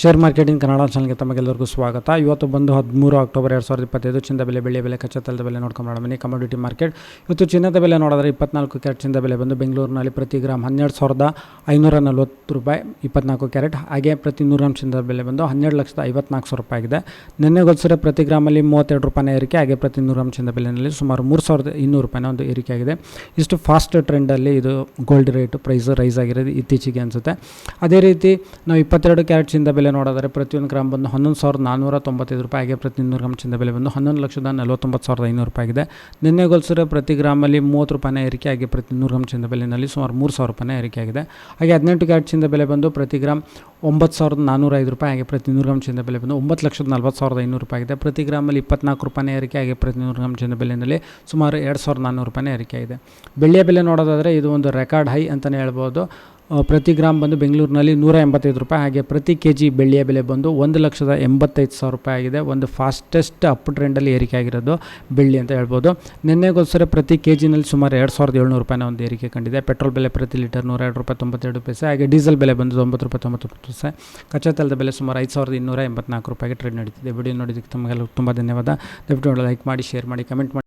Share marketing Kannada ಚಾನಲ್ಗೆ ತಮಗೆಲ್ಲರಿಗೂ ಸ್ವಾಗತ. ಇವತ್ತು ಬಂದು ಹದಿಮೂರು ಅಕ್ಟೋಬರ್ ಎರಡು ಸಾವಿರದ ಇಪ್ಪತ್ತೈದು, ಚಿನ್ನದ ಬೆಲೆ ಬೆಳೆ ಬೆಲೆ ಕಚ್ಚಾ ತೈಲದ ಬೆಲೆ ನೋಡ್ಕೊಂಡು ಬನ್ನಿ ಕಮೋಡಿಟಿ ಮಾರ್ಕೆಟ್ ಇವತ್ತು ಚಿನ್ನದ ಬೆಲೆ ನೋಡಿದ್ರೆ ಇಪ್ಪತ್ನಾಲ್ಕು ಕ್ಯಾರೆಟ್ ಚಿನ್ನದ ಬೆಲೆ ಬಂದು ಬೆಂಗಳೂರಿನಲ್ಲಿ ಪ್ರತಿ ಗ್ರಾಮ್ ಹನ್ನೆರಡು ಸಾವಿರದ ಐನೂರ ನಲ್ವತ್ತು ರೂಪಾಯಿ ಇಪ್ಪತ್ನಾಲ್ಕು ಕ್ಯಾರೆಟ್. ಹಾಗೆ ಪ್ರತಿ ನೂರು ಗ್ರಾಮ್ ಚಿನ್ನದ ಬೆಲೆ ಬಂದು ಹನ್ನೆರಡು ಲಕ್ಷದ ಐವತ್ನಾಲ್ಕು ಸಾವಿರ ರೂಪಾಯಿ ಆಗಿದೆ. ನಿನ್ನೆ ಹೋಲಿಸಿದ್ರೆ ಪ್ರತಿ ಗ್ರಾಮಲ್ಲಿ ಮೂವತ್ತೆರಡು ರೂಪಾಯಿನ ಏರಿಕೆ, ಹಾಗೆ ಪ್ರತಿ ನೂರು ಗ್ರಾಮ್ ಚಿನ್ನದ ಬೆಲೆಯಲ್ಲಿ ಸುಮಾರು ಮೂರು ಸಾವಿರದ ಇನ್ನೂರು ರೂಪಾಯಿನ ಒಂದು ಏರಿಕೆ ಆಗಿದೆ. ಇಷ್ಟು ಫಾಸ್ಟ್ ಟ್ರೆಂಡಲ್ಲಿ ಇದು ಗೋಲ್ಡ್ ರೇಟ್ ಪ್ರೈಸ್ ರೈಸ್ ಆಗಿರೋದು ಇತ್ತೀಚೆಗೆ ಅನಿಸುತ್ತೆ. ಅದೇ ರೀತಿ ನಾವು ಇಪ್ಪತ್ತೆರಡು ಕ್ಯಾರೆಟ್ ಚಿನ್ನದ ಬೆಲೆ ನೋಡಿದರೆ ಪ್ರತಿಯೊಂದು ಗ್ರಾಮ್ ಬಂದು ಹನ್ನೊಂದು ಸಾವಿರದ ನಾನ್ನೂರ ತೊಂಬತ್ತೈದು ರೂಪಾಯಿ ಹಾಗೆ ಪ್ರತಿ ನೂರು ಗ್ರಾಮ್ ಚಿನ್ನದ ಬೆಲೆ ಬಂದು ಹನ್ನೊಂದು ಲಕ್ಷದ ನಲವತ್ತೊಂಬತ್ತು ಸಾವಿರದ ಐನೂರು ರೂಪಾಯಿ ಆಗಿದೆ. ನಿನ್ನೆ ಹೋಲಿಸಿದ್ರೆ ಪ್ರತಿ ಗ್ರಾಮಲ್ಲಿ ಮೂವತ್ತು ರೂಪಾಯಿನ ಏರಿಕೆ ಆಗಿ ಪ್ರತಿ ನೂರು ಗ್ರಾಮ್ ಚಿನ್ನದ ಬೆಲೆಯಲ್ಲಿ ಸುಮಾರು ಮೂರು ಸಾವಿರ ರೂಪಾಯಿನ ಏರಿಕೆ ಆಗಿದೆ. ಹಾಗೆ ಹದಿನೆಂಟು ಕ್ಯಾಟ್ ಚಿನ್ನದ ಬೆಲೆ ಬಂದು ಪ್ರತಿ ಗ್ರಾಮ್ ಒಂಬತ್ತು ಸಾವಿರದ ನಾನ್ನೂರ ಐದು ರೂಪಾಯಿ ಹಾಗೆ ಪ್ರತಿ ನೂರು ಗ್ರಾಮ್ ಚಿನ್ನದ ಬೆಲೆ ಬಂದು ಒಂಬತ್ತು ಲಕ್ಷದ ನಲ್ವತ್ತು ಸಾವಿರದ ಐನೂರು ರೂಪಾಯಿ ಆಗಿದೆ. ಪ್ರತಿ ಗ್ರಾಮಲ್ಲಿ ಇಪ್ಪತ್ನಾಲ್ಕು ರೂಪಾಯಿನ ಏರಿಕೆ ಹಾಗೆ ಪ್ರತಿ ನೂರು ಗ್ರಾಮ್ ಚಿನ್ನದ ಬೆಲೆಯಲ್ಲಿ ಸುಮಾರು ಎರಡು ಸಾವಿರದ ನಾನ್ನೂರು ರೂಪಾಯಿನ ಏರಿಕೆ ಆಗಿದೆ. ಬೆಳ್ಳಿಯ ಬೆಲೆ ನೋಡೋದಾದರೆ ಇದು ಒಂದು ರೆಕಾರ್ಡ್ ಹೈ ಅಂತಲೇ ಹೇಳ್ಬೋದು. ಪ್ರತಿ ಗ್ರಾಮ್ ಬಂದು ಬೆಂಗಳೂರಿನಲ್ಲಿ ನೂರ ಎಂಬತ್ತೈದು ರೂಪಾಯಿ ಹಾಗೆ ಪ್ರತಿ ಕೆ ಜಿ ಬೆಳ್ಳಿಯ ಬೆಲೆ ಬಂದು ಒಂದು ಲಕ್ಷದ ಎಂಬತ್ತೈದು ಸಾವಿರ ರೂಪಾಯಿ ಆಗಿದೆ. ಒಂದು ಫಾಸ್ಟೆಸ್ಟ್ ಅಪ್ ಟ್ರೆಂಡಲ್ಲಿ ಏರಿಕೆ ಆಗಿರೋದು ಬೆಳ್ಳಿ ಅಂತ ಹೇಳ್ಬೋದು. ನಿನ್ನೆಗೋಸ್ಕರ ಪ್ರತಿ ಕೆ ಜಿನಲ್ಲಿ ಸುಮಾರು ಎರಡು ಸಾವಿರದ ಏಳ್ನೂರು ರೂಪಾಯಿನ ಒಂದು ಏರಿಕೆ ಕಂಡಿದೆ. ಪೆಟ್ರೋಲ್ ಬೆಲೆ ಪ್ರತಿ ಲೀಟರ್ ನೂರ ಎರಡು ರೂಪಾಯಿ ತೊಂಬತ್ತೆರಡು ಪೈಸೆ, ಹಾಗೆ ಡೀಸೆಲ್ ಬೆಲೆ ಬಂದು ತೊಂಬತ್ತು ರೂಪಾಯಿ ತೊಂಬತ್ತು ಪೈಸೆ. ಕಚ್ಚಾ ತೈಲದ ಬೆಲೆ ಸುಮಾರು ಐದು ಸಾವಿರದ ಇನ್ನೂರ ಎಂಬತ್ನಾಲ್ಕು ರೂಪಾಯಿಗೆ ಟ್ರೇಡ್ ನಡೀತಿದೆ. ವಿಡಿಯೋ ನೋಡಿದ್ದಕ್ಕೆ ತಮಗೆಲ್ಲ ತುಂಬ ಧನ್ಯವಾದ. ದಯವಿಟ್ಟು ಲೈಕ್ ಮಾಡಿ ಶೇರ್ ಮಾಡಿ ಕಮೆಂಟ್ ಮಾಡಿ.